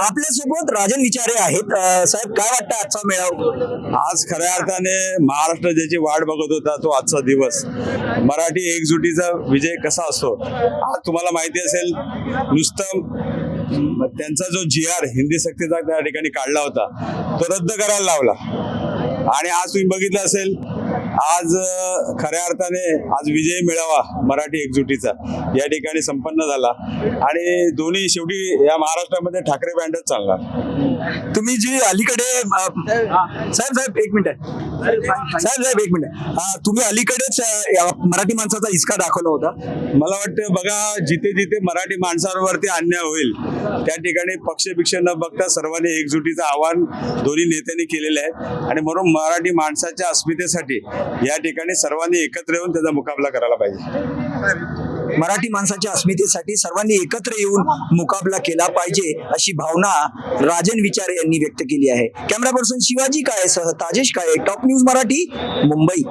आपल्यासोबत राजन विचारे आहेत. साहेब काय वाटतं आजचा मेळावा? आज खऱ्या अर्थाने महाराष्ट्र ज्याची वाट बघत होता तो आजचा दिवस. मराठी एकजुटीचा विजय कसा असतो? आज तुम्हाला माहिती असेल नुसतं त्यांचा जो जी आर हिंदी सक्तीचा त्या ठिकाणी काढला होता. तो रद्द करायला लावला. आणि आज तुम्ही बघितलं असेल आज खऱ्या अर्थाने आज विजय मिळावा मराठी एकजुटीचा या ठिकाणी संपन्न झाला. आणि दोन्ही शेवटी या महाराष्ट्रामध्ये ठाकरे बँडच चालणार. तुम्ही जी अलीकडे साहेब साहेब एक मिनिट. साहेब साहेब एक मिनिट. तुम्ही अलीकडेच मराठी माणसाचा हिसका दाखवला होता. मला वाटतं बघा जिथे जिथे मराठी माणसांवरती अन्याय होईल त्या ठिकाणी पक्ष बिक्ष न बघता सर्वांनी एकजुटीचं आवाहन दोन्ही नेत्यांनी केलेलं आहे. आणि म्हणून मराठी माणसाच्या अस्मितेसाठी या ठिकाणी सर्वांनी एकत्र येऊन त्याचा मुकाबला करायला पाहिजे. मराठी माणसाच्या अस्मितेसाठी सर्वांनी एकत्र येऊन मुकाबला केला पाहिजे अशी भावना राजन विचारे यांनी व्यक्त केली आहे. कॅमेरा पर्सन शिवाजी काय सह ताजेश काय टॉप न्यूज मराठी मुंबई.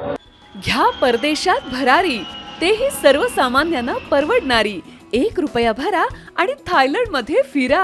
घ्या परदेशात भरारी तेही सर्वसामान्यांना परवडणारी. एक रुपया भरा आणि थायलंडमध्ये फिरा.